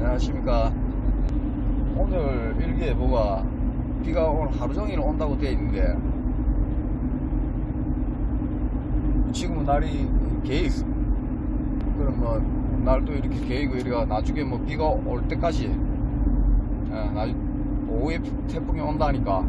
안녕하십니까. 오늘 일기예보가 비가 오늘 하루 종일 온다고 되어 있는데 지금은 날이 개있어 그러면 날도 이렇게 개이고 이래가 나중에 뭐 비가 올 때까지 예, 나 오후에 태풍이 온다니까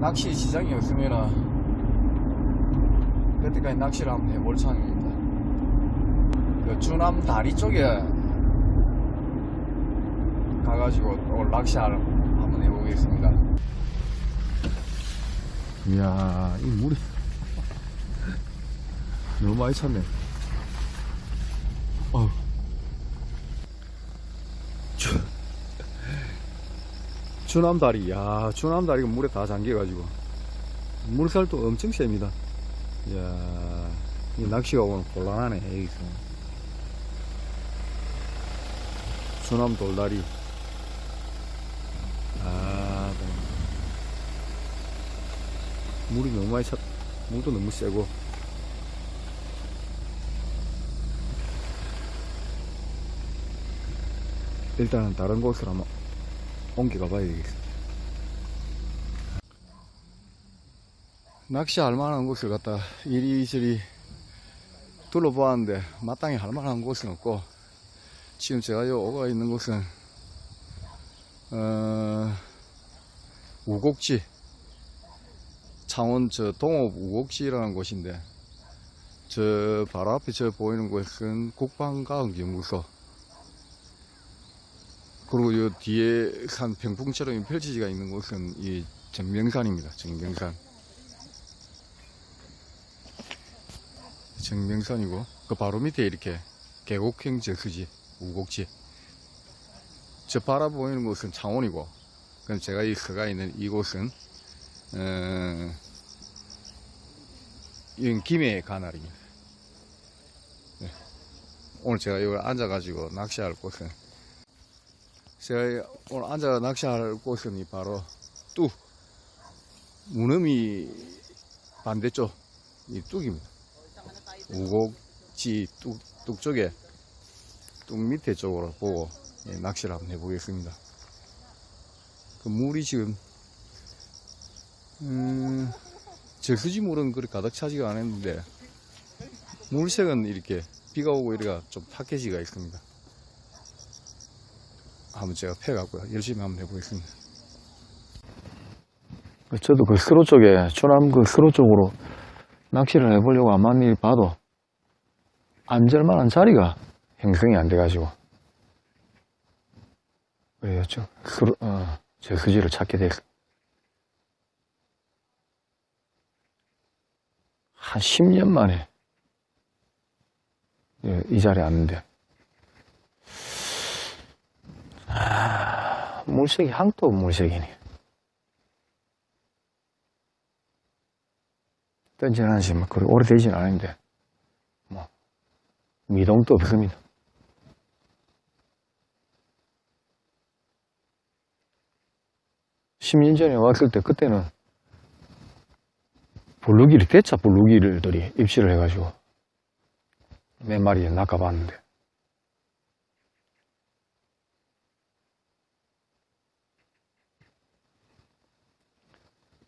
낚시 시장이 없으면은 그때까지 낚시를 한번 해볼 참입니다. 그 주남 다리 쪽에 가가지고 오늘 낚시를 한번 해보겠습니다. 이야, 이 물이 너무 많이 찼네. 주, 주남다리, 야, 주남다리가 물에 다 잠겨가지고. 물살도 엄청 셉니다. 이야, 이 낚시가 오늘 곤란하네, 여기서. 주남 돌다리. 아, 네. 물이 너무 많이 찼, 물도 너무 세고. 일단은 다른 곳으로 한번 옮겨가 봐야 되겠어. 낚시할 만한 곳을 갖다 이리저리 둘러보았는데 마땅히 할 만한 곳은 없고 지금 제가 요 오가 있는 곳은 어, 우곡지. 창원 저 동업 우곡지라는 곳인데 저 바로 앞에 저 보이는 곳은 국방과학연구소. 그리고 요 뒤에 산 병풍처럼 펼쳐지가 있는 곳은 이 정명산입니다. 정명산. 정명산이고 그 바로 밑에 이렇게 계곡형 저수지 우곡지. 저 바라보이는 곳은 창원이고 그럼 제가 이 서가 있는 이곳은 어, 이건 김해 가나리입니다. 네. 오늘 제가 여기 앉아가지고 낚시할 곳은 제가 오늘 앉아 낚시할 곳은 이 바로 뚝 무너미 반대쪽 이 뚝입니다. 우곡지 뚝, 뚝 쪽에 뚝 밑에 쪽으로 보고 예, 낚시를 한번 해보겠습니다. 그 물이 지금 음, 저수지 물은 그리 가득 차지가 않았는데 물색은 이렇게 비가 오고 이래가 좀 탁해지가 있습니다. 한번 제가 패갖고요 열심히 한번 해보겠습니다. 저도 그 스로 쪽에 초남 그 스로 쪽으로 낚시를 해보려고 아만일 봐도 안절만한 자리가 형성이 안 돼가지고. 저 수로, 어, 저수지를 찾게 됐어 한 10년 만에 예, 이 자리에 왔는데. 아, 물색이 항도 물색이네. 던지는 지 뭐, 그리 오래되진 않은데, 뭐, 미동도 없습니다. 십년 전에 왔을 때, 그때는, 블루기를, 대차 블루기를들이 입시를 해가지고, 몇 마리 낚아봤는데,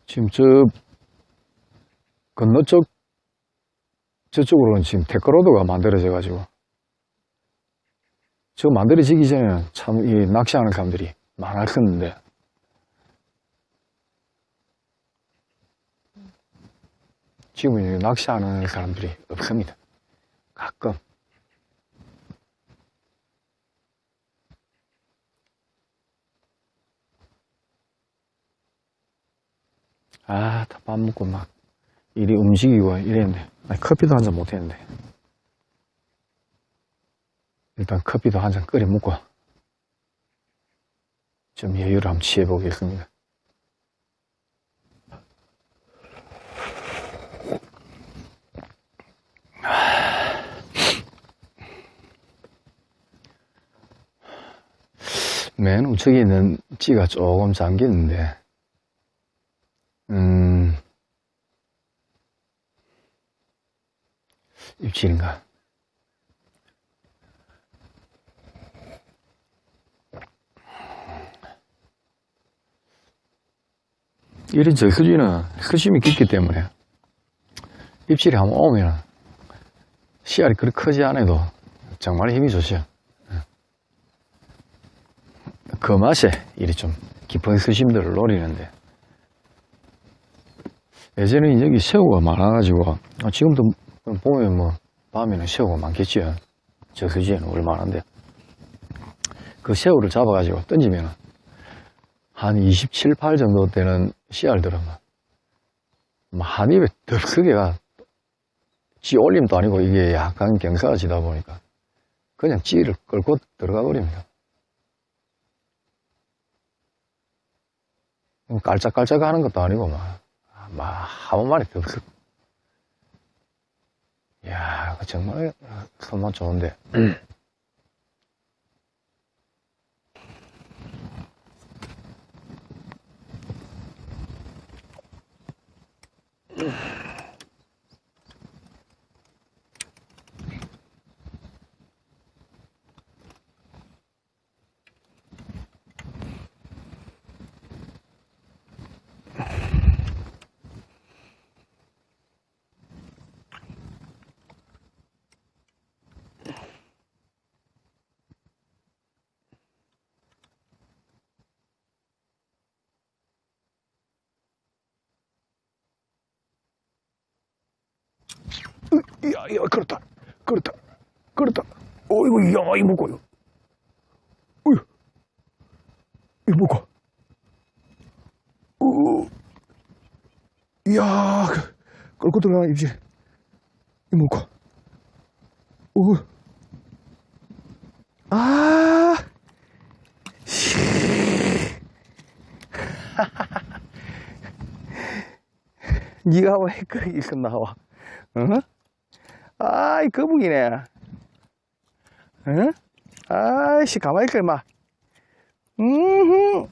지금 저 건너 쪽 저쪽으로는 지금 테크로드가 만들어져 가지고. 저 만들어지기 전에는 참 이 낚시하는 사람들이 많았었는데 지금은 낚시하는 사람들이 없습니다. 가끔 아, 다 밥 먹고 막 일이 움직이고 이랬는데 아니, 커피도 한 잔 못 했는데 일단 커피도 한 잔 끓여 먹고 좀 여유를 한번 취해 보겠습니다. 맨 우측에 있는 찌가 조금 잠겼는데, 음, 입질인가? 이런 저수지는 수심이 깊기 때문에 입질이 한번 오면 씨알이 그렇게 크지 않아도 정말 힘이 좋죠. 그 맛에 이리 좀 깊은 수심들을 노리는데 예전에 여기 새우가 많아가지고 아, 지금도 보면 뭐 밤에는 새우가 많겠지요. 저수지에는 얼마나인데 그 새우를 잡아가지고 던지면 한 27, 8 정도 되는 씨알들은 막한 입에 덥석이가 찌 올림도 아니고 이게 약간 경사가 지다 보니까 그냥 찌를 끌고 들어가 버립니다. 깔짝깔짝 하는 것도 아니고 막, 막한 마리 덥석. 이야, 그 정말 손맛 좋은데. 야, 야, 그렇다. 그렇다. 그렇다. 어이구, 야, 이 먹어요. 어휴. 이 먹어. 어, 이야, 그, 끌고 들어가, 입질. 이 먹어. 어, 아, 씨. 니가 왜 거기서 나와? 응? 아이, 거북이네. 응? 아이씨, 가만히 있어, 임마. 음,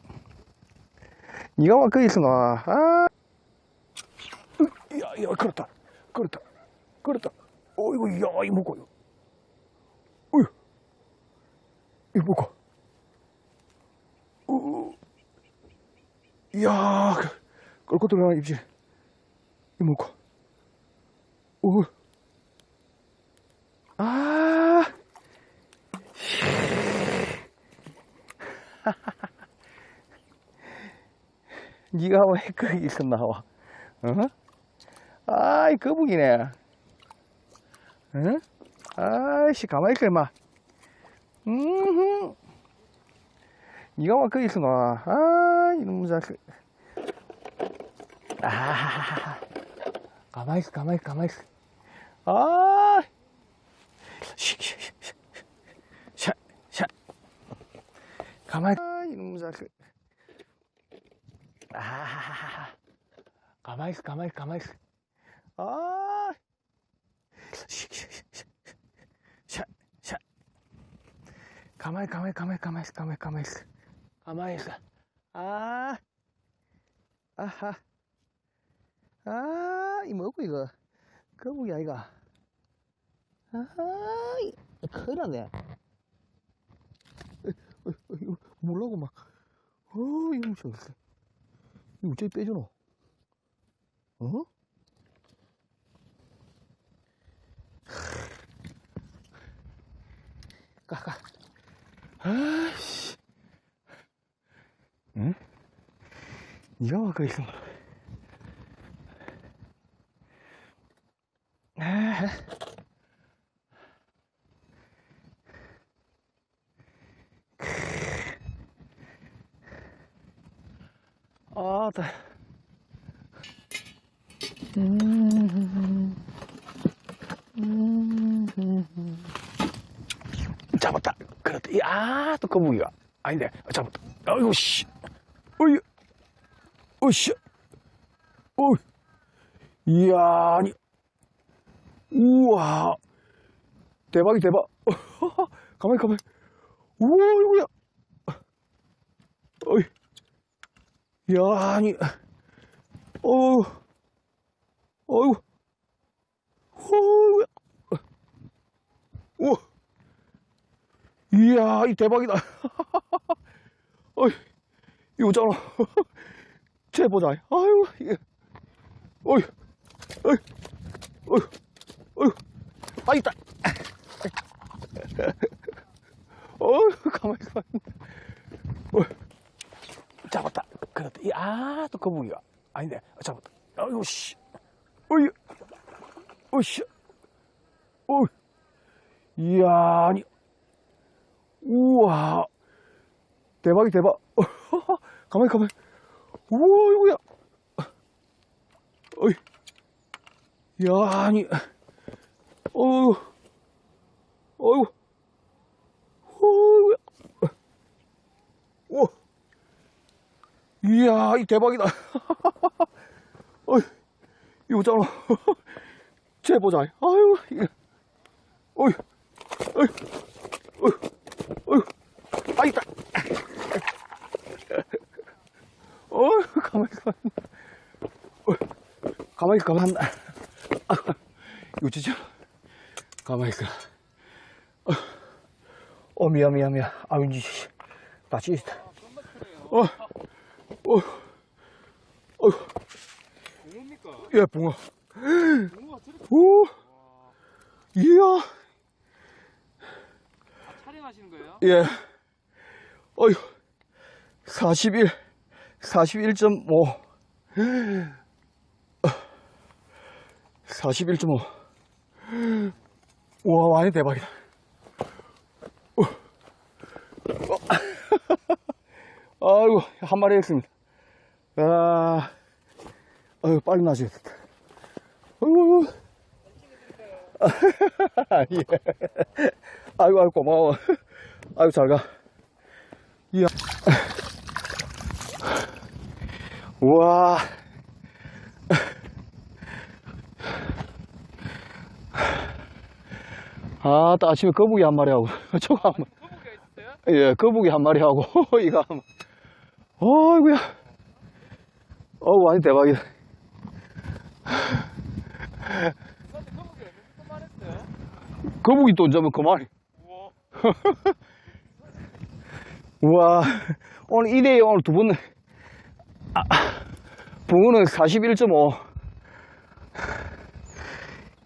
니가 와, 거기서 나와. 아. 야, 야, 그렇다. 그렇다. 그렇다. 어이구, 야, 이 먹어요. 어휴. 이 먹어. 어, 야, 그, 끌고 들어가, 입질. 이 먹어. 오. 니가 왜 거기서 나와? 어? 아이, 거북이네. 응? 아이씨, 가만히 있어, 임마. 음, 니가 왜 거기서 나와? 아, 이놈 자식. 아, 가만히 있어, 가만히 있어, 가만히 있어. 아. 샤, 샤. 가만히, 아, 이놈 자식. 아, 가만히 있어, 가만히 있어, 가만히 있어. 아. 샤, 샤. 가만히, 가만히, 가만히, 가만히 있어, 가만히, 가만히 있어. 가만히 있어. 아, 아하. 아, 이 뭐고, 이거? 거북이 아이가. 아, 이- 큰일 났네. 어, 어, 어, 몰라고 막. 어, 이거 무서웠어. 이거 어째 빼주노? 어? 까까. 아이씨. 응? 니가 와, 거기서. 아. 아, 다. 잡았다. 그렇다. 야, 또 거북이가. 아닌데, 잡았다. 아이고, 씨. 어이, 어이 씨. 어이. 이야, 아니. 우와. 대박이 대박. 가만히, 가만히. 우와, 이거야. 어이. 야, 아니. 어, 어이구. 어이구야. 우와. 이야, 이 대박이다. 어이, 이거 잖아. 재보자. 아유, 이게. 어이, 어이, 어이, 어이. 아, 있다. 어이, 가만히, 가만히. 어이. 잡았다. 그렇다. 이, 아, 또 거북이가. 아닌데. 아, 잡았다. 아이고, 씨. 어이, 어이 씨. 어이. 이야, 아니. 우와. 대박이 대박. 가만히, 가만히. 우와, 이거야. 어이. 야, 아니. 어우. 어이구. 어이구야. 오. 이야, 이 대박이다. 어이. 이거 잖아. 재보자. 아유, 이거. 어이. 어이. 어이. 어이. 아, 있다. 어이, 가만히, 가만히. 어이. 가만히, 가만히. 아, 이거 진짜. 가만히 있어. 어, 미안, 미안. 아유, 이, 씨. 나 찢었다. 어, 어, 어, 뭡니까? 예, 붕어. 오, 이야, 촬영하시는 거예요? 예. 어휴, 41, 41.5. 41.5. 우와, 많이 대박이다. 어. 어. 아이고, 한 마리 했습니다. 아, 아유, 빨리 나셔야겠다. 아이고. 예. 아이고, 아이고, 고마워. 아이고, 잘 가. 이야. 우와. 아, 또 아침에 거북이 한 마리 하고, 저거 한 마리. 예, 거북이 한 마리 하고, 이거 한 마리. 어이구야. 어우, 완전 대박이다. 거북이 또 잡으면 그만이. 우와 오늘 1회에 오늘 두 분, 아, 붕어는 41.5.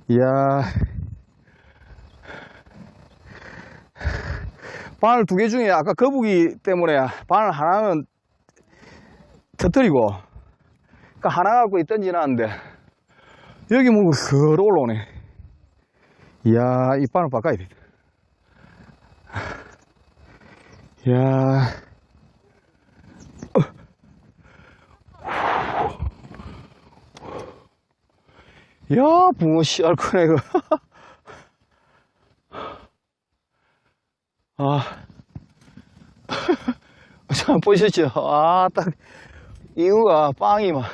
이야. 바늘 두 개 중에 아까 거북이 때문에 바늘 하나는 터뜨리고, 그러니까 하나 갖고 있던 지 나는데, 여기 뭐, 슥 올라오네. 이야, 이 바늘 바꿔야 돼. 이야. 야, 붕어 씨알 크네, 이거. 아. 참, 보셨죠? 아, 딱, 이거가 빵이 막,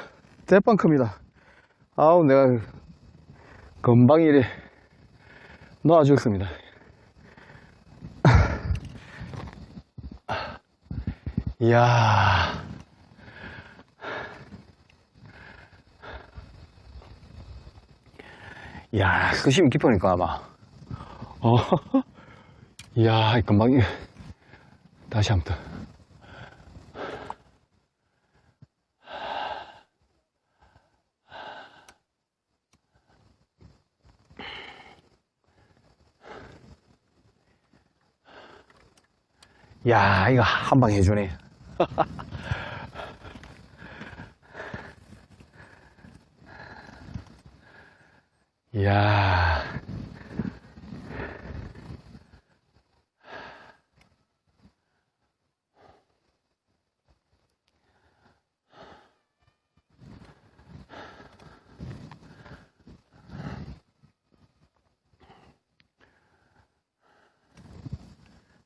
대빵 큽니다. 아우, 내가, 금방 이래, 놓아주었습니다. 이야. 이야, 수심이 깊으니까 아마. 어, 이야, 금방, 이- 다시 한 번. 더. 야, 이거 한 방 해주네. 이야.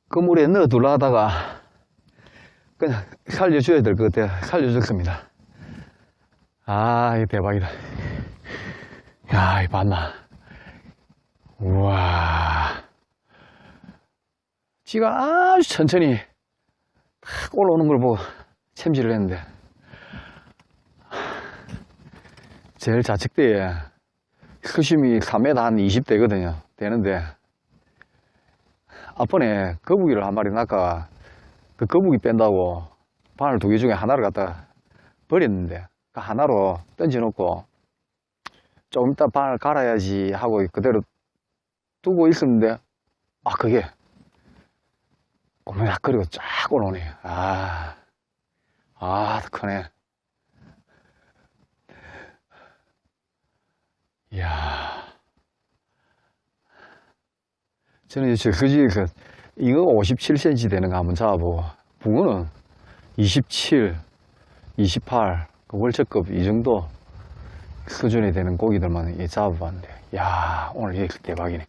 그 물에 넣어 둘라다가 그냥 살려줘야 될 것 같아요. 살려줬습니다. 아, 이 대박이다. 야, 이 봤나? 우와. 지가 아주 천천히 탁 올라오는 걸 보고 챔질을 했는데. 제일 좌측대에 수심이 3m 한 20대거든요. 되는데. 앞번에 거북이를 한 마리 낚아 그 거북이 뺀다고 바늘 두 개 중에 하나를 갖다 버렸는데 그 하나로 던져놓고 조금 이따 바늘 갈아야지 하고 그대로 두고 있었는데 아 그게 꼬물락거리고 쫙 올라오네. 아, 아 크네. 이야 저는 이제 저수지에서 이거 57cm 되는 거 한번 잡아보고. 붕어는 27, 28, 그 월척급 이 정도 수준이 되는 고기들만 이 잡아봤는데. 야 오늘 얘 대박이네.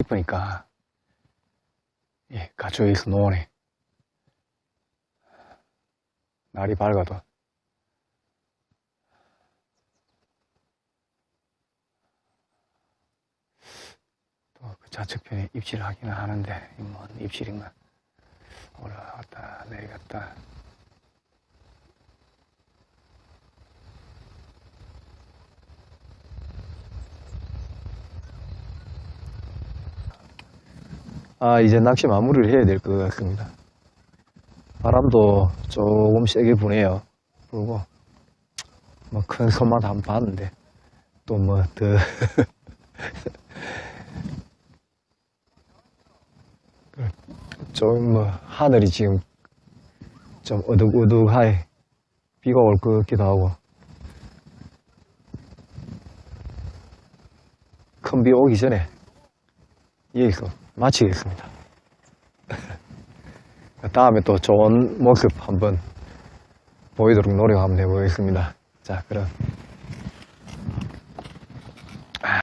이쁘니까 예, 가쪽에서 노네 날이 밝아도 또 그 좌측편에 입질을 하기는 하는데 이뭔 입질인가. 올라갔다 내려갔다 아 이제 낚시 마무리를 해야 될 것 같습니다. 바람도 조금 세게 부네요. 불고 뭐 큰 손만 한번 봤는데 또 뭐더 좀 뭐 하늘이 지금 좀 어둑어둑하게 비가 올 것 같기도 하고 큰 비 오기 전에 여기서 마치겠습니다. 다음에 또 좋은 모습 한번 보이도록 노력 한번 해보겠습니다. 자, 그럼